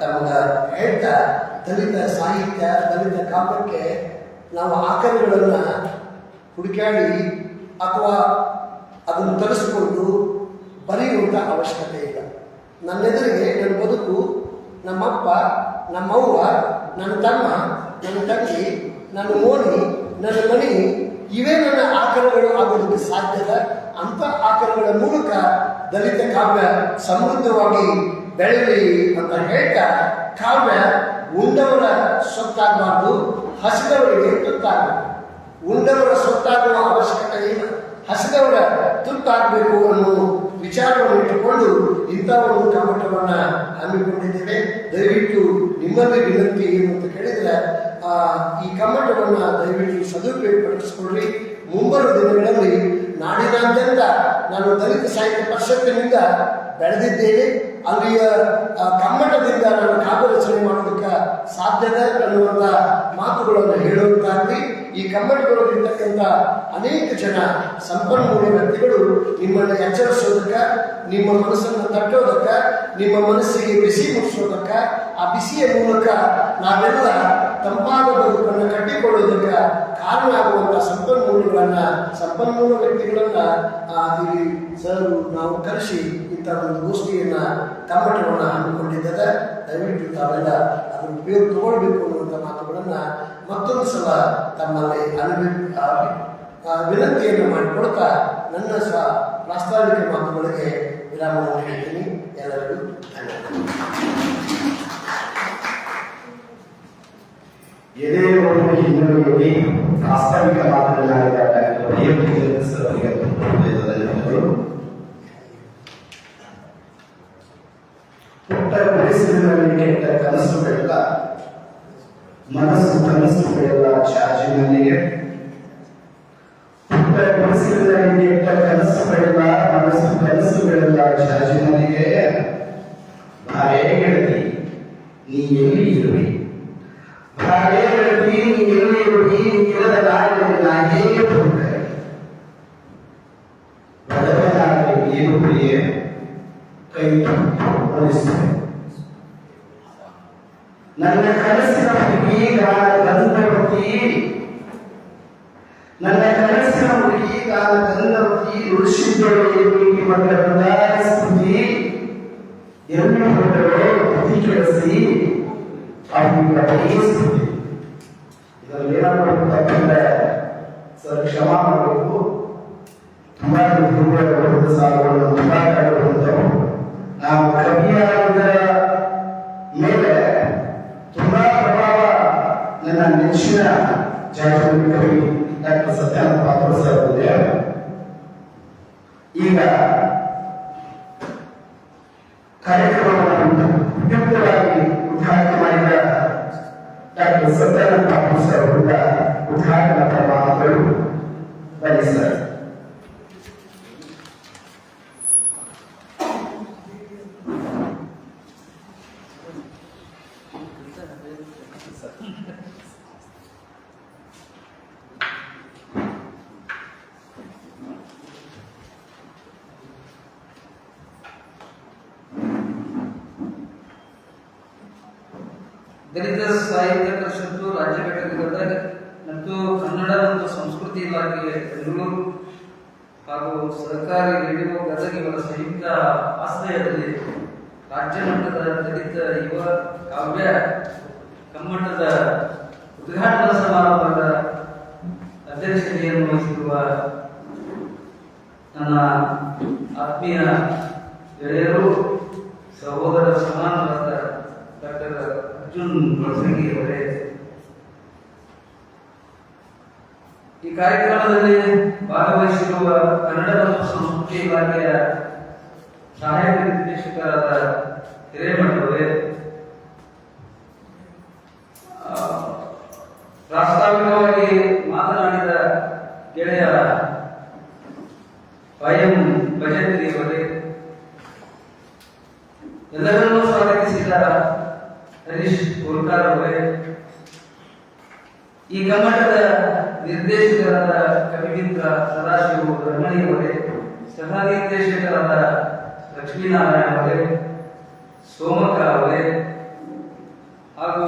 ತಮಗ ಹೇಳ್ತಾ, ದಲಿತ ಸಾಹಿತ್ಯ, ದಲಿತ ಕಾವ್ಯಕ್ಕೆ ನಾವು ಆಕರಗಳನ್ನು ಹುಡುಕಾಡಿ ಅಥವಾ ಅದನ್ನು ತರಿಸಿಕೊಂಡು ಬರೆಯುವಂಥ ಅವಶ್ಯಕತೆ ಇಲ್ಲ. ನನ್ನೆದುರಿಗೆ ನನ್ನ ಬದುಕು, ನಮ್ಮಪ್ಪ, ನಮ್ಮವ್ವ, ನನ್ನ ತಮ್ಮ, ನನ್ನ ತಂಗಿ, ನನ್ನ ಮೋನಿ, ನನ್ನ ಮನಿ, ಇವೇ ನನ್ನ ಆಕರಗಳು ಆಗೋದಕ್ಕೆ ಸಾಧ್ಯದ ಅಂಥ ಆಕರಗಳ ಮೂಲಕ ದಲಿತ ಕಾವ್ಯ ಸಮೃದ್ಧವಾಗಿ ಬೆಳೆಯಲಿ ಅಂತ ಹೇಳ್ತಾ ಕಾವ್ಯ ಉಂಡವರ ಸೊತ್ತಾಗಬಾರ್ದು ಹಸಿದವರಿಗೆ ತುತ್ತಾಗಬೇಕು. ಉಂಡವರ ಸೊತ್ತಾಗುವ ಅವಶ್ಯಕತೆ ಇಲ್ಲ. ಹಸಿದವರ ತುತ್ತಾಗಬೇಕು ಅನ್ನೋ ವಿಚಾರವನ್ನು ಇಟ್ಟುಕೊಂಡು ಇಂಥ ಒಂದು ಕಮಟವನ್ನ ಹಮ್ಮಿಕೊಂಡಿದ್ದೇವೆ. ದಯವಿಟ್ಟು ನಿಮ್ಮಲ್ಲಿ ವಿನಂತಿ ಏನು ಅಂತ ಕೇಳಿದ್ರೆ ಆ, ಈ ಕಮ್ಮಟವನ್ನು ದಯವಿಟ್ಟು ಸದುಪಯೋಗಪಡಿಸಿಕೊಳ್ಳಿ. ಮುಂಬರುವ ದಿನಗಳಲ್ಲಿ ನಾಡಿನಾದ್ಯಂತ ನಾನು ದಲಿತ ಸಾಹಿತ್ಯ ಪರಿಷತ್ತಿನಿಂದ ಬೆಳೆದಿದ್ದೇನೆ. ಅಲ್ಲಿಯ ಕಮ್ಮಟದಿಂದ ನಾನು ಕಾವ್ಯ ರಚನೆ ಮಾಡೋದಕ್ಕೆ ಸಾಧ್ಯತೆ ಅನ್ನುವಂಥ ಮಾತುಗಳನ್ನು ಹೇಳುವಂತಾಗಲಿ, ಈ ಕಮ್ಮಟದೊಳಗಿರ್ತಕ್ಕಂಥ ಅನೇಕ ಜನ ಸಂಪನ್ಮೂಲ ವ್ಯಕ್ತಿಗಳು ನಿಮ್ಮನ್ನು ಎಚ್ಚರಿಸೋದಕ್ಕೆ, ನಿಮ್ಮ ಮನಸ್ಸನ್ನು ತಟ್ಟೋದಕ್ಕೆ, ನಿಮ್ಮ ಮನಸ್ಸಿಗೆ ಬಿಸಿ ಮುಟ್ಟಿಸೋದಕ್ಕೆ ಆ ಬಿಸಿಯ ಮೂಲಕ ನಾವೆಲ್ಲ ತಂಪಾದ ಬದುಕನ್ನು ಕಟ್ಟಿಕೊಳ್ಳುವುದಕ್ಕೆ ಕಾರಣ ಆಗುವಂತಹ ಸಂಪನ್ಮೂಲಗಳನ್ನ, ಸಂಪನ್ಮೂಲ ವ್ಯಕ್ತಿಗಳನ್ನ ಇಲ್ಲಿ ಸರ್ ನಾವು ಕರೆಸಿ ಇಂತಹ ಒಂದು ಗೋಷ್ಠಿಯನ್ನ ಕಮ್ಮಟವನ್ನ ಹಮ್ಮಿಕೊಂಡಿದ್ದಾರೆ ದಯವಿಟ್ಟು ತಾವೆಲ್ಲ ಅದನ್ನು ಉಪಯೋಗ ತಗೊಳ್ಬೇಕು ಅನ್ನುವಂಥ ಮಾತುಗಳನ್ನ ಮತ್ತೊಂದು ಸಲ ತಮ್ಮಲ್ಲಿ ಅನುಭವ ವಿನಂತಿಯನ್ನು ಮಾಡಿಕೊಡ್ತಾ ನನ್ನ ಸಹ ಪ್ರಾಸ್ತಾವಿಕ ಮಾತುಗಳಿಗೆ ವಿರಾಮವನ್ನು ಹೇಳ್ತೀನಿ. ಎಲ್ಲರಿಗೂ ಧನ್ಯವಾದ ನೋಡುವ ಹಿನ್ನೆಲೆಯಲ್ಲಿ ಪ್ರಾಸ್ತಾವಿಕ ಮಾತನಾಡಿದ ಡಾಕ್ಟರ್ ದೇವಕಿ ಸರ್ ಅವರಿಗೆ ಧನ್ಯವಾದಗಳು ಪುಟ್ಟ ವಯಸ್ಸಿನಲ್ಲಿ ಕೆಟ್ಟ ಕನಸುಗಳೆಲ್ಲ, ಮನಸ್ಸು ಕನಸುಗಳೆಲ್ಲ ನನ್ನ ಕನಸಿನ ಹುಡುಗಿ ಗಾನ ಗಂಧವತಿ ಋಷಿದೊಳಗೆ ಭೇಟಿ ಬಂದ ಸ್ತುತಿ ಎಲ್ಲಿ ಹೊರಟರೋ ಬುದ್ಧಿ ಕೆಡಿಸಿ ಅವನಿಗೆ ಅದೇ ಸ್ತುತಿ ಇದರಲ್ಲಿ ಏನಾಗಬೇಕು ತಪ್ಪಿದ್ರೆ ಸರ್ ಕ್ಷಮ ಮಾಡಬೇಕು ತುಂಬಾ ದುರ್ಬಲವಾದ ಸಾಲುಗಳನ್ನು ತುಂಬಾ ಕಳೆದುಕೊಂಡವು ನಾವು ಕವಿಯಾಗುವುದರ ಮೇಲೆ ತುಂಬಾ ಪ್ರಭಾವ ನನ್ನ ನೆಚ್ಚಿನ ಜಾಗತಿಕ ಕವಿ ಡಾಕ್ಟರ್ ಸತ್ಯಾನಂದ ಪಾತ್ರ ಸರ್ ಅವರಿಗೆ ಈಗ ಕಾರ್ಯಕ್ರಮವನ್ನು ಉಪಯುಕ್ತವಾಗಿ ಉದ್ಘಾಟನೆ ಮಾಡಿದ ಡಾಕ್ಟರ್ ಸತ್ಯಾನಂದ ಪಾತ್ರ ಸರ್ ಅವರಿಂದ ಉದ್ಘಾಟನಾ ಮಾತುಗಳು ಬನ್ನಿ ಸರ್ ದಲಿತ ಸಾಹಿತ್ಯ ಪರಿಷತ್ತು ರಾಜ್ಯ ಘಟಕದ ಮತ್ತು ಕನ್ನಡ ಮತ್ತು ಸಂಸ್ಕೃತಿ ಇಲಾಖೆ ಬೆಂಗಳೂರು ಹಾಗೂ ಸರ್ಕಾರಿ ರೇಡಿಯೋ ಗದಗ ಸಂಯುಕ್ತ ಆಶ್ರಯದಲ್ಲಿ ರಾಜ್ಯ ಮಟ್ಟದ ದಲಿತ ಯುವ ಕಾವ್ಯ ಕಮ್ಮಟದ ಉದ್ಘಾಟನಾ ಸಮಾರಂಭದ ಅಧ್ಯಕ್ಷತೆಯನ್ನು ವಹಿಸಿರುವ ನನ್ನ ಆತ್ಮೀಯ ಗೆಳೆಯರು, ಸಹೋದರ ಸಮಾನವಾದ ಡಾಕ್ಟರ್ ಬಳಸಂಗಿ ಅವರೇ ಈ ಕಾರ್ಯಕ್ರಮದಲ್ಲಿ ಭಾಗವಹಿಸಿರುವ ಕನ್ನಡ ಮತ್ತು ಸಂಸ್ಕೃತಿ ಇಲಾಖೆಯ ಸಹಾಯಕ ನಿರ್ದೇಶಕರಾದ ಹಿರೇಮಠ ಈ ಕನ್ನಡದ ನಿರ್ದೇಶಕರಾದ ಕವಿಮಿತ್ರ ಸದಾಶಿವ ರಮಣಿಯವರೇ ಸಹ ನಿರ್ದೇಶಕರಾದ ಲಕ್ಷ್ಮೀನಾರಾಯಣ ಅವರೇ ಸೋಮಕ್ಕ ಅವರೇ, ಹಾಗೂ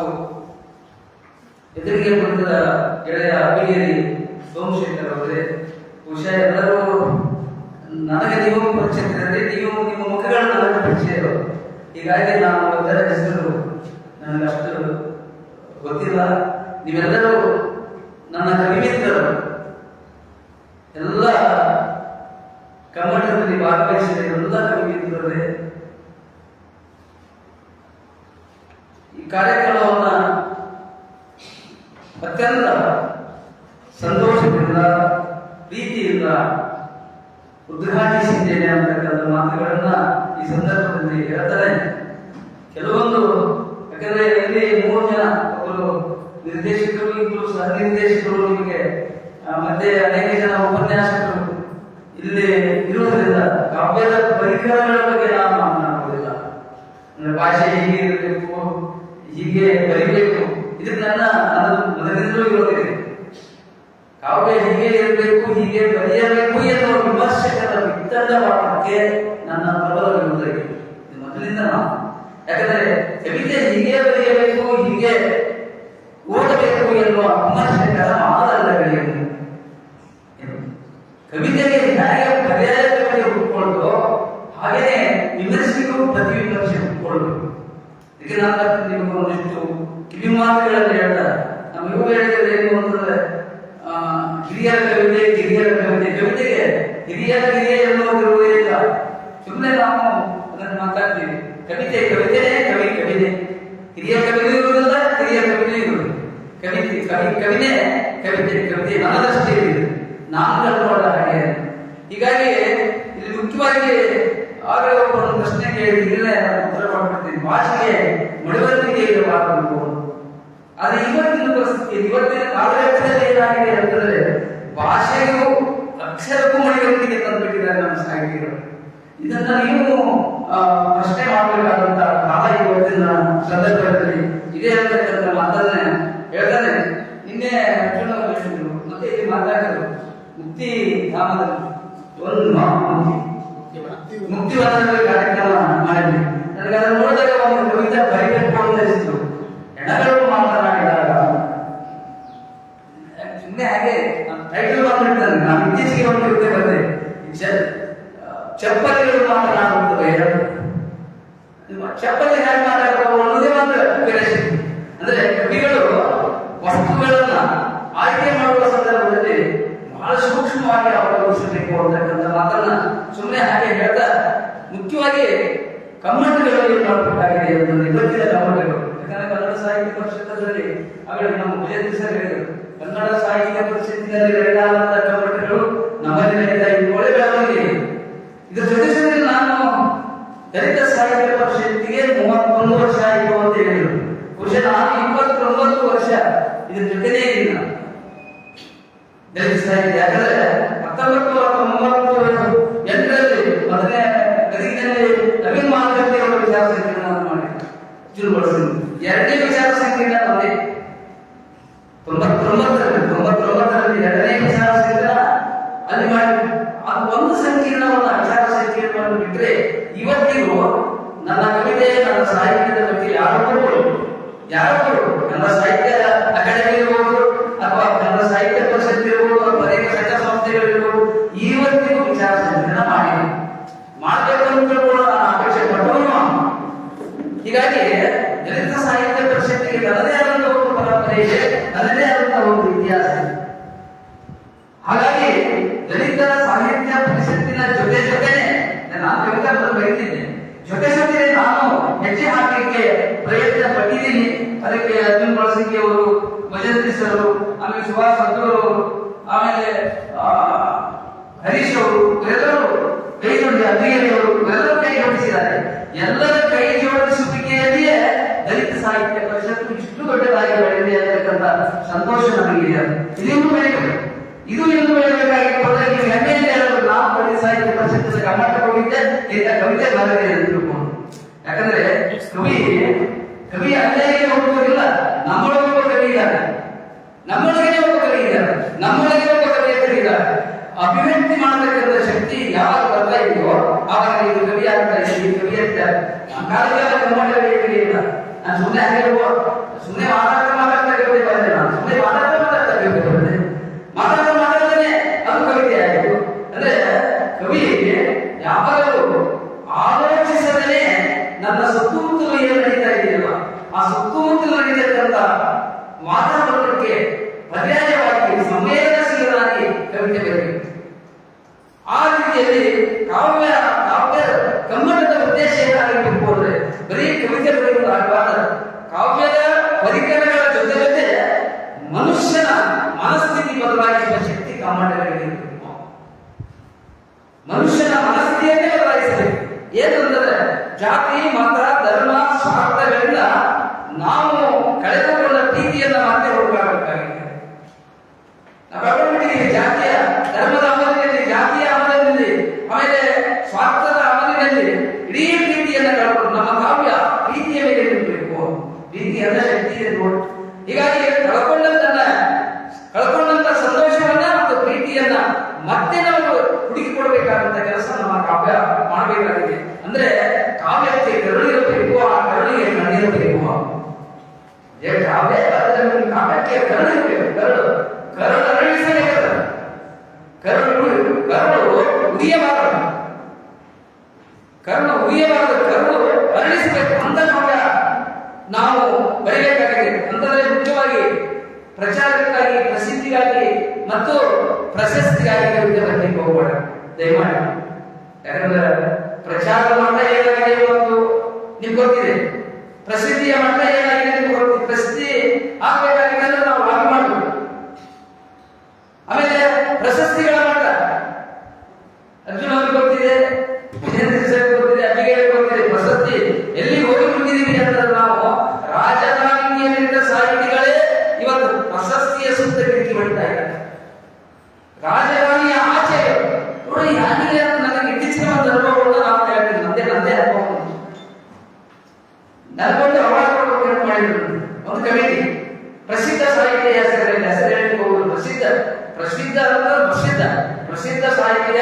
ಎದುರಿಗೆ ಬಂದ ಗೆಳೆಯ ಅಭಿಗೇರಿ ಸೋಮಶೇಖರ್ ಅವರೇ, ಬಹುಶಃ ಎಲ್ಲರೂ ನನಗೆ ನೀವು ಪರಿಚಯ ಅಂದರೆ ನೀವು ನಿಮ್ಮ ಮುಖಗಳನ್ನು ನನಗೆ ಪರಿಚಯ ಹೀಗಾಗಿ ನಾನು ಅವರ ಹೆಸರು ನನಗೆ ಗೊತ್ತಿಲ್ಲ. ನೀವೆಲ್ಲರೂ ನನ್ನ ಕವಿಮಿತ್ರರು ಎಲ್ಲ ಕಮ್ಮಟದಲ್ಲಿ ಭಾಗವಹಿಸಿದ ಎಲ್ಲ ಕವಿಮಿತ್ರರೇ ಈ ಕಾರ್ಯಕ್ರಮವನ್ನ ಅತ್ಯಂತ ಸಂತೋಷದಿಂದ, ಪ್ರೀತಿಯಿಂದ ಉದ್ಘಾಟಿಸಿದ್ದೇನೆ ಅಂತಕ್ಕಂಥ ಮಾತುಗಳನ್ನ ಈ ಸಂದರ್ಭದಲ್ಲಿ ಹೇಳ್ತಾರೆ ಕೆಲವೊಂದು, ಯಾಕಂದ್ರೆ ಇಲ್ಲಿ ಮೂರು ಜನ ನಿರ್ದೇಶಕರು ಇಬ್ಬರು ಸಹ ನಿರ್ದೇಶಕರು ನಿಮಗೆ ಮತ್ತೆ ಅನೇಕ ಜನ ಉಪನ್ಯಾಸಕರು ಇಲ್ಲಿ ಇರುವುದರಿಂದ ಕಾವ್ಯದ ಪರಿಕರಗಳ ಬಗ್ಗೆ ನಾವು ಮಾತನಾಡುವುದಿಲ್ಲ. ಭಾಷೆ ಹೀಗೆ ಇರಬೇಕು, ಹೀಗೆ ಬರಿಬೇಕು. ಇದು ನನ್ನ ಅದು ಮೊದಲಿಂದಲೂ ಇರೋದಿದೆ ಕಾವ್ಯ ಹೀಗೆ ಇರಬೇಕು, ಹೀಗೆ ಬರೆಯಬೇಕು ಎನ್ನುವ ವಿಮರ್ಶಕರ ಬಿತ್ತದ ಮಾಡಕ್ಕೆ ನನ್ನ ಪ್ರಬಲ ಮೊದಲಿಂದ ನಾವು ಯಾಕಂದ್ರೆ ಕವಿತೆ ಹೀಗೆ ಬರೆಯಬೇಕು, ಹೀಗೆ ಓದಬೇಕು ಎನ್ನುವ ವಿಮರ್ಶಕರ ಮಾದಲ್ಲಗಳಿಯನ್ನು ಕವಿತೆಗೆ ಹೇಗೆ ಪರ್ಯಾಯ ಕವಿತೆ ಹಾಗೆಯೇ ವಿಮರ್ಶಿಗೂ ಪ್ರತಿ ವಿಮರ್ಶೆ ಹುಟ್ಕೊಳ್ಬೇಕು ಇದಕ್ಕೆ ನಾನು ಒಂದಿಷ್ಟು ಕಿವಿ ಮಾತುಗಳನ್ನು ಹೇಳ್ತಾರೆ ನಮಗೂ ಯುವ ಹೇಳಿದ್ರೆ ಏನು ಅಂತಂದ್ರೆ ಆ, ಹಿರಿಯರ ಕವಿತೆ ಕಿರಿಯರ ಕವಿತೆ ಕವಿತೆಗೆ ಹಿರಿಯರ ಕಿರಿಯ ಎನ್ನುವುದಿರುವುದೇ ಇಲ್ಲ ಸುಮ್ಮನೆ ನಾವು ಅದನ್ನು ಮಾತಾಡ್ತೀವಿ ಕವಿತೆ ಕವಿತೆನೇ ಕವಿ ಕವಿತೆ ಹಿರಿಯ ಕವಿತೆ ಇರುವುದಿಲ್ಲ ಹಿರಿಯ ಕವಿತೆ ಇರುವುದಿಲ್ಲ ಕವಿತೆ ಕವಿ ಕವಿನೇ ಕವಿತೆ ಕವಿತೆ ನನ್ನ ದೃಷ್ಟಿಯಲ್ಲಿ ಇದೆ. ನಾನು ಕಂಡುಕೊಂಡ ಹಾಗೆ ಹೀಗಾಗಿ ಇಲ್ಲಿ ಮುಖ್ಯವಾಗಿ ಆಗಲೇ ಒಬ್ಬ ಒಂದು ಪ್ರಶ್ನೆ ಕೇಳಿ ಇಲ್ಲೇ ನಾನು ಉತ್ತರ ಕೊಟ್ಬಿಡ್ತೀನಿ ಭಾಷೆಗೆ ಮಡಿವಂತಿಕೆ ಇರಬಾರದು ಆದ್ರೆ ಇವತ್ತಿನ ಪರಿಸ್ಥಿತಿ, ಇವತ್ತಿನ ಕಾಲಘಟ್ಟದಲ್ಲಿ ಏನಾಗಿದೆ ಅಂತಂದ್ರೆ ಭಾಷೆಯು ಅಕ್ಷರಕ್ಕೂ ಮಳೆಯೊಂದಿಗೆ ತಂದುಬಿಟ್ಟಿದ್ದಾರೆ ನಮ್ಮ ಸಾಹಿತಿಗಳು. ಇದನ್ನ ನೀವು ಪ್ರಶ್ನೆ ಮಾಡಬೇಕಾದಂತ ಕಾಲ ಇವತ್ತಿನ ಸಂದರ್ಭದಲ್ಲಿ ಇದೆ ಅಂತಕ್ಕಂಥ ಮಾತನ್ನೇ ಹೇಳ್ತಾನೆ. ನಿನ್ನೆ ಹೇಳಿದ್ರು, ಮತ್ತೆ ಇಲ್ಲಿ ಮಾತಾಡಿದ್ರು, ಮುಕ್ತಿ ಧಾಮದಲ್ಲಿ. ಒಂದು ಮುಕ್ತಿ. ಮುಕ್ತಿವಾದ ಕಾರ್ಯಕ್ರಮ ಮಾಡಿದ್ವಿ ನನಗೆ ಅದನ್ನು ನೋಡಿದಾಗ ಒಂದು ಕವಿತೆ ಬರೀಬೇಕು ಅಂತ ಅನಿಸ್ತು ಹೆಣಗಳು ಮಾತನಾಡಿದಾಗ ಸುಮ್ಮನೆ ಹಾಗೆ ಟೈಟಲ್ ಬಂದ್ಬಿಡ್ತಾನೆ ನಾನು ಇತ್ತೀಚೆಗೆ ಒಂದು ಕವಿತೆ ಬಂದೆ ಚ- ಚಪ್ಪಲಿಗಳು ಮಾತನಾಡುತ್ತವೆ ಚಪ್ಪಲಿ ಹೇಗೆ ಮಾತಾಡ್ತಾವೆ ಅನ್ನೋದೇ ಒಂದು ವಿಮರ್ಶೆ. ಅಂದ್ರೆ ಕವಿಗಳು ವಸ್ತುಗಳನ್ನ ಆಯ್ಕೆ ಮಾಡುವ ಸಂದರ್ಭದಲ್ಲಿ ಬಹಳ ಸೂಕ್ಷ್ಮವಾಗಿ ಅವಲಂಬಿಸಬೇಕು ಅಂತಕ್ಕಂಥ ಮಾತನ್ನ ಸುಮ್ಮನೆ ಹಾಗೆ ಹೇಳ್ತಾ ಮುಖ್ಯವಾಗಿ ಕಮ್ಮಟಗಳಲ್ಲಿ ಏನ್ ಮಾಡಬೇಕಾಗಿದೆ ಅಂತಂದ್ರೆ ಇವತ್ತಿನ ಕಮ್ಮಟಗಳು ಯಾಕಂದ್ರೆ ಕನ್ನಡ ಸಾಹಿತ್ಯ ಪರಿಷತ್ತದಲ್ಲಿ ಆಗಲೇ ನಮ್ಮ ವಿಜಯ ಸರ್ ಹೇಳಿದರು. ಕನ್ನಡ ಸಾಹಿತ್ಯ ಪರಿಷತ್ತಿನಲ್ಲಿ ನಡೆಯಲಾದಂತ ಕಮ್ಮಟಗಳು ನಮ್ಮಲ್ಲಿ ನಡೀತಾ ಬೆಳವಣಿಗೆ ಇದೆ. ಇದ್ರ ಜೊತೆ ಜೊತೆ ನಾನು ದಲಿತ ಸಾಹಿತ್ಯ ಪರಿಷತ್ತಿಗೆ ಮೂವತ್ತೊಂದು ವರ್ಷ ಆಯಿತು ಅಂತ ಹೇಳಿದರು. ಬಹುಶಃ ನಾನು ಇಪ್ಪತ್ತೊಂಬತ್ತು ವರ್ಷ ಇದ್ರ ಜೊತೆನೇ ದಲಿತ ಸಾಹಿತ್ಯ ಯಾಕಂದ್ರೆ ಹತ್ತೊಂಬತ್ತು ನೂರ ತೊಂಬತ್ತು ಎಂಟರಲ್ಲಿ ಮೊದಲನೇ ಗದಗಿನಲ್ಲಿ ನವೀನ್ ಮಾರುಕಟ್ಟೆ ಅವರ ವಿಚಾರ ಸಂಕಿರಣ ಮಾಡಿದ್ರು ಜೂನ್ ಬಳಸಿದ್ರು ಎರಡನೇ ವಿಚಾರ ಸಂಕಿರಣ ಬಂದೆ ತೊಂಬತ್ತೊಂಬತ್ತರಲ್ಲಿ ತೊಂಬತ್ತೊಂಬತ್ತರಲ್ಲಿ ಎರಡನೇ ವಿಚಾರ ಸಂಕಿರಣ ಅಲ್ಲಿ ಮಾಡಿ ಅದು ಒಂದು ಸಂಕೀರ್ಣವನ್ನು ವಿಚಾರ ಸಂಕೀರ್ಣವನ್ನು ಬಿಟ್ಟರೆ ಇವತ್ತಿಗೂ ನನ್ನ ಕವಿತೆ ನನ್ನ ಸಾಹಿತ್ಯದ ಬಗ್ಗೆ ಯಾರೊಬ್ಬರು ಯಾರೊಬ್ಬರು ಕನ್ನಡ ಸಾಹಿತ್ಯ ಅಕಾಡೆಮಿ ಇರ್ಬೋದು ಅಥವಾ ಕನ್ನಡ ಸಾಹಿತ್ಯ ಪರಿಷತ್ ಇರ್ಬೋದು ಅಥವಾ ಅನೇಕ ಸಂಘ ಸಂಸ್ಥೆಗಳಿರ್ಬೋದು ಇವತ್ತಿಗೂ ವಿಚಾರ ಸಂಕಿರಣ ಮಾಡಿಲ್ಲ ಮಾಡಬೇಕು ಅಂತ ತಿಳ್ಕೊಳ್ಳೋ ನಾನು ಅಪೇಕ್ಷೆ ಪಟ್ಟವನು ನಾನು. ಹೀಗಾಗಿ ದಲಿತ ಸಾಹಿತ್ಯ ಪರಿಷತ್ತಿಗೆ ನನ್ನದೇ ಆದಂತ ಒಂದು ಪರಂಪರೆ ಇದೆ ನನ್ನದೇ ಆದಂತ ಒಂದು ಇತಿಹಾಸ ಇದೆ ಹಾಗಾಗಿ ದಲಿತ ಸಾಹಿತ್ಯ ಪರಿಷತ್ತಿನ ಜೊತೆ ಜೊತೆನೆ ನಾನು ಕವಿತಾ ಬರೆದು ಬರೀತಿದ್ದೆ ಜೊತೆ ಜೊತೆ ನಾನು ಹೆಜ್ಜೆ ಹಾಕಲಿಕ್ಕೆ ಪ್ರಯತ್ನ ಪಟ್ಟಿದ್ದೀನಿ. ಅದಕ್ಕೆ ಅರ್ಜುನ್ ಬಳಸಿಕೆ ಅವರು, ಭಜಂತ್ರಿ ಸರ್ ಆಮೇಲೆ ಸುಭಾಷ್ ಸದ್ದೂರ್ ಅವರು, ಆಮೇಲೆ ಹರೀಶ್ ಅವರು ಎಲ್ಲರೂ ಕೈ ಜೋಡಿ ಅದ್ರಿಯರಿ ಅವರು ಎಲ್ಲರೂ ಕೈ ಜೋಡಿಸಿದ್ದಾರೆ. ಎಲ್ಲರ ಕೈ ಜೋಡಿಸುವಿಕೆಯಲ್ಲಿಯೇ ದಲಿತ ಸಾಹಿತ್ಯ ಪರಿಷತ್ತು ಇಷ್ಟು ದೊಡ್ಡದಾಗಿ ಬೆಳೆದಿದೆ ಅಂತಕ್ಕಂಥ ಸಂತೋಷ ನಮಗಿದೆ. ಇದು ಇನ್ನೂ ಬೆಳೆಯಬೇಕು ಇದು ಇನ್ನೂ ಬೆಳೆಯಬೇಕಾಗಿತ್ತು ಸಾಹಿತ್ಯ ಪರಿಷತ್ತಿನ ಕರ್ನಾಟಕ ಹೋಗಿದ್ದೆ ಇಂಥ ಕವಿತೆ ಬರಲಿದೆ ಅಂತ ತಿಳ್ಕೊಂಡು. ಯಾಕಂದ್ರೆ ಕವಿ ಕವಿ ಅಲ್ಲೇ ಹೋಗುವುದಿಲ್ಲ ನಮ್ಮೊಳಗೆ ಒಬ್ಬ ಕವಿ ಇದ್ದಾರೆ. ನಮ್ಮೊಳಗೆ ಒಬ್ಬ ಕವಿ ಇದ್ದಾರೆ. ನಮ್ಮೊಳಗೆ ಒಬ್ಬ ಕವಿ ಇದ್ದಾರೆ ಅಭಿವ್ಯಕ್ತಿ ಮಾಡತಕ್ಕಂಥ ಶಕ್ತಿ ಯಾವಾಗ ಬರ್ತಾ ಇದೆಯೋ, ಆವಾಗ ಇದು ಕವಿ ಆಗ್ತಾ ಇದೆ ಈ ಕವಿ ಆಗ್ತಾರೆ ನಮ್ಮ ಕಾಲಕ್ಕೆಲ್ಲ ಕನ್ನಡ ಕವಿ ಇಲ್ಲ? ನಾನು ಸುಮ್ಮನೆ ಆಗಿರ್ಬೋದು ಸುಮ್ಮನೆ ಮಾತಾಡ್ತಾ ಮಾತಾಡ್ತಾ ಕವಿತೆ ಬರೆದೆ ನಾನು ಸುಮ್ಮನೆ ಮಾತಾಡ್ತಾ ನನ್ನ ಸುತ್ತಮುತ್ತಲು ಏನು ನಡೀತಾ ಇದೆಯಲ್ಲ ಆ ಸುತ್ತಮುತ್ತಲು ನಡೀತಕ್ಕಂಥ ವಾತಾವರಣಕ್ಕೆ ಪರ್ಯಾಯವಾಗಿ ಸಂವೇದನಶೀಲರಾಗಿ ಕವಿತೆ ಬರೆಯಬೇಕು ಆ ರೀತಿಯಲ್ಲಿ ಕಾವ್ಯ ಕಾವ್ಯ ಕನ್ನಡದ ಉದ್ದೇಶ ಏನಾಗಬೇಕು ಅಂದ್ರೆ ಬರೀ ಆಗಬಾರದು ಕಾವ್ಯದ ಪರಿಕರಗಳ ಜೊತೆ ಜೊತೆ ಮನುಷ್ಯನ ಮನಸ್ಥಿತಿ ಬದಲಾಯಿಸುವ ಶಕ್ತಿ ಕಾಮಂಡಗಳಿಗೆ ಮನುಷ್ಯನ ಮನಸ್ಥಿತಿಯನ್ನೇ ಬದಲಾಯಿಸಬೇಕು. ಏನಂದ್ರೆ ಜಾತಿ, ಮತ, ಧರ್ಮ ಸ್ವಾರ್ಥಗಳಿಂದ ನಾವು ಕಳೆದುಕೊಂಡ ಪ್ರೀತಿಯನ್ನ ಮತ್ತೆ ಹುಡುಕಾಗಬೇಕಾಗಿದೆ ಜಾತಿಯ, ಧರ್ಮದ ಅಮಲಿನಲ್ಲಿ ಜಾತಿಯ ಅಮಲಿನಲ್ಲಿ ಆಮೇಲೆ ಸ್ವಾರ್ಥದ ಅಮಲಿನಲ್ಲಿ ಇಡೀ ಪ್ರೀತಿಯನ್ನ ಕಳ್ಕೊಂಡು ನಮ್ಮ ಕಾವ್ಯ ಪ್ರೀತಿಯ ಮೇಲೆ ನಿಲ್ಲಬೇಕು ಪ್ರೀತಿಯನ್ನ ಶಕ್ತಿ ಇದೆ ನೋಡಿ ಹೀಗಾಗಿ ಕಳ್ಕೊಂಡಂತನ್ನ ಕಳ್ಕೊಂಡಂತ ಸಂತೋಷವನ್ನ ಮತ್ತು ಪ್ರೀತಿಯನ್ನ ಮತ್ತೆ ನಾವು ಹುಡುಕಿಕೊಡ್ಬೇಕಾದಂತ ಕೆಲಸ ನಮ್ಮ ಕಾವ್ಯ ಮಾಡಬೇಕಾಗಿದೆ ಅಂದ್ರೆ ಕಾವ್ಯಕ್ಕೆ ಕರುಳಿರಬೇಕು ಆ ಕರುಳಿಗೆ ಕಣ್ಣಿರಬೇಕು ಏ ಕಾವ್ಯ ಅದರಲ್ಲಿ ಕಾವ್ಯಕ್ಕೆ ಕರುಳಿರಬೇಕು ಕರುಳು ಕರುಳು ಅರಳಿಸಬೇಕು ಕರುಳು ಕರುಳು ಉರಿಯಬಾರದು ಕರುಳು ಉರಿಯಬಾರದು ಕರುಳು ಅರಳಿಸಬೇಕು ಅಂತ ಮಾತ್ರ ನಾವು ಬರೀಬೇಕಾಗಿದೆ. ಅಂತಂದ್ರೆ ಮುಖ್ಯವಾಗಿ ಪ್ರಚಾರಕ್ಕಾಗಿ, ಪ್ರಸಿದ್ಧಿಗಾಗಿ ಮತ್ತು ಪ್ರಶಸ್ತಿಗಾಗಿ ಬರಲಿಕ್ಕೆ ಹೋಗೋಣ ದಯಮಾಡಿ. ಯಾಕಂದ್ರೆ ಪ್ರಚಾರ ಮಟ್ಟ ಏನಾಗಿದೆ ಇವತ್ತು? ನಿಮ್ಗೆ ಗೊತ್ತಿದೆ. ಪ್ರಸಿದ್ಧಿಯ ಮಟ್ಟ ಏನಾಗಿದೆ ನಿಮ್ಗೆ ಗೊತ್ತಿದೆ ಪ್ರಸಿದ್ಧಿ ಆಗ್ಬೇಕಾಗಿದೆ ಅಂದ್ರೆ ನಾವು ಹಾಗೆ ಮಾಡಬೇಕು ಆಮೇಲೆ ಪ್ರಶಸ್ತಿಗಳ ಮಟ್ಟ ಅರ್ಜುನ ಅವ್ರಿಗೆ ಗೊತ್ತಿದೆ ವಿಜೇಂದ್ರ ಸರ್ ಗೊತ್ತಿದೆ ಅಭಿಗೆ ಗೊತ್ತಿದೆ ಪ್ರಶಸ್ತಿ ಎಲ್ಲಿ ಹೋಗಿ ಬಂದಿದ್ದೀವಿ ಅಂತಂದ್ರೆ ನಾವು ರಾಜಧಾನಿಯಲ್ಲಿದ್ದ ಸಾಹಿತಿಗಳೇ ಇವತ್ತು ಪ್ರಶಸ್ತಿಯ ಸುತ್ತ ಕಿಟಕಿ ಹೊಡಿತಾ ಇದ್ದಾರೆ ರಾಜಧಾನಿಯ ಆಚೆ ನೋಡಿ ಯಾರಿಗೆ ಅಂತ ನನಗೆ ಇತ್ತೀಚಿನ ಒಂದು ಅನುಭವವನ್ನು ನಾವು ಹೇಳ್ತೀನಿ ನಂದೇ ನಂದೇ ಅನುಭವ ಉಂಟು. ನನ್ಗೊಂದು ಅವಾರ್ಡ್ ಮಾಡಿದ್ರು. ಒಂದು ಕಮಿಟಿ. ಪ್ರಸಿದ್ಧ ಸಾಹಿತ್ಯ ಹೆಸರಲ್ಲಿ ಹೆಸರು ಹೇಳಲಿಕ್ಕೆ ಪ್ರಸಿದ್ಧ ಪ್ರಸಿದ್ಧ ಅಂದ್ರೆ ಪ್ರಸಿದ್ಧ ಪ್ರಸಿದ್ಧ ಸಾಹಿತ್ಯ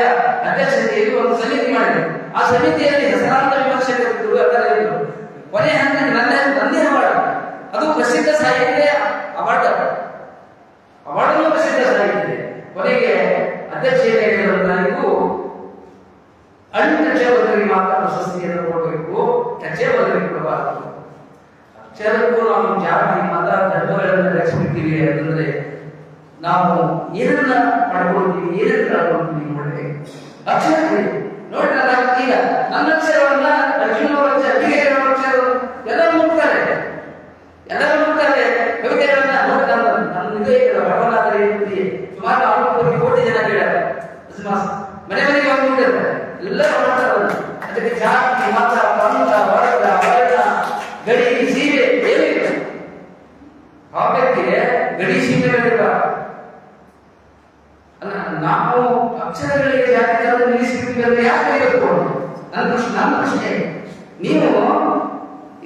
ಅಧ್ಯಕ್ಷತೆಯಲ್ಲಿ ಒಂದು ಸಮಿತಿ ಮಾಡಿದ್ರು. ಆ ಸಮಿತಿಯಲ್ಲಿ ಹೆಸರಾಂತ ವಿಮರ್ಶಕರಿದ್ದರು ಇದ್ರು ಕೊನೆ ಹಂತಕ್ಕೆ ನನ್ನ ನಂದೇ ಅವಾರ್ಡ್. ಅದು ಪ್ರಸಿದ್ಧ ಸಾಹಿತ್ಯ ಅವಾರ್ಡ್. ಅವಾರ್ಡ್ ಪ್ರಸಿದ್ಧ ಸಾಹಿತ್ಯ. ಕೊನೆಗೆ ಅಧ್ಯಕ್ಷತೆ ನನಗೂ ಅಣ್ಣ ಮಾತ್ರ ಪ್ರಶಸ್ತಿಯನ್ನು ಕೊಡಬೇಕು. ಬದಲಿ ಕೊಡಬಾರದು. ಅಕ್ಷರಕ್ಕೂ ನಾವು ಜಾತಿ ಮತ ಧರ್ಮಗಳನ್ನು ರಕ್ಷಿಸ್ತೀವಿ ಅಂತಂದ್ರೆ ನಾವು ಏನನ್ನ ಪಡ್ಕೊಳ್ತೀವಿ ಏನನ್ನ ಕಳ್ಕೊಳ್ತೀವಿ ನೋಡಿ ಅಕ್ಷರ ನೋಡ್ರಿ ಈಗ ನನ್ನ ಅಕ್ಷರವನ್ನ ಅರ್ಜುನ ಅವರ ಅಕ್ಷರ ಎಲ್ಲರೂ ನೋಡ್ತಾರೆ. ಎಲ್ಲರೂ ನೋಡ್ತಾರೆ. ಕವಿತೆಗಳನ್ನ ನನ್ನ ನನ್ನ ಇದೇ ಭಗವನಾಥರ ಸುಮಾರು ನಾಲ್ಕು ಕೋಟಿ ಜನ ಕೇಳ್ಯಾರ. ಮನೆ ಮನೆಗೆ ಬಂದು ಎಲ್ಲರೂ ಮಾಡ್ತಾರೆ. ಅದಕ್ಕೆ ಜಾತಿ ಮತ ಪಂಥ ವರ್ಗ ವರ್ಣ ಗಡಿ ಸೀರೆ ಏನಿಲ್ಲ ಕಾವ್ಯಕ್ಕೆ ಗಡಿ ಸೀಮೆಗಳಿಲ್ಲ ಅಲ್ಲ ನಾವು ಅಕ್ಷರಗಳಿಗೆ ಜಾತಿ ಧರ್ಮ ನಿಲ್ಲಿಸ್ಬಿಡ್ತೀವಿ ಅಂದ್ರೆ ಯಾಕೆ ಬರೀಬೇಕು ನನ್ನ ಪ್ರಶ್ನೆ ನನ್ನ ಪ್ರಶ್ನೆ ನೀವು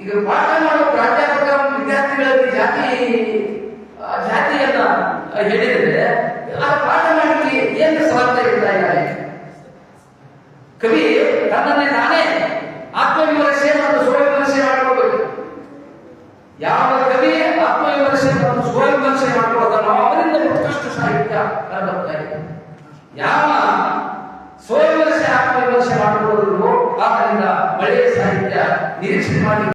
ಈಗ ಪಾಠ ಮಾಡೋ ಪ್ರಾಧ್ಯಾಪಕ ವಿದ್ಯಾರ್ಥಿಗಳಲ್ಲಿ ಜಾತಿ ಆ, ಜಾತಿಯನ್ನ ಆ, ಹೇಳಿದ್ರೆ ಆ ಪಾಠ ಮಾಡಲಿಕ್ಕೆ ಏನು ಸ್ವಾರ್ಥ ಇಲ್ಲ ಇದ್ದಾರೆ ಕವಿ, ತನ್ನನ್ನೇ ನಾನೇ ಆತ್ಮವಿಮರ್ಶೆ ಮತ್ತು ಸ್ವವಿಮರ್ಶೆ ಮಾಡ್ಕೋಬೇಕು ಯಾವ ಕವಿ ಆತ್ಮವಿಮರ್ಶೆ ಮತ್ತು ಸ್ವವಿಮರ್ಶೆ ಮಾಡ್ಕೊಳ್ಳೋದನ್ನು ಅವರಿಂದ ಉತ್ಕೃಷ್ಟ ಸಾಹಿತ್ಯ ಬರ್ತಾ ಇದೆ. ಯಾವ ಸ್ವವಿಮರ್ಶೆ, ಆತ್ಮವಿಮರ್ಶೆ ಮಾಡ್ಕೊಳ್ಳೋದು ಆದ್ದರಿಂದ ಒಳ್ಳೆಯ ಸಾಹಿತ್ಯ ನಿರೀಕ್ಷೆ ಮಾಡಿ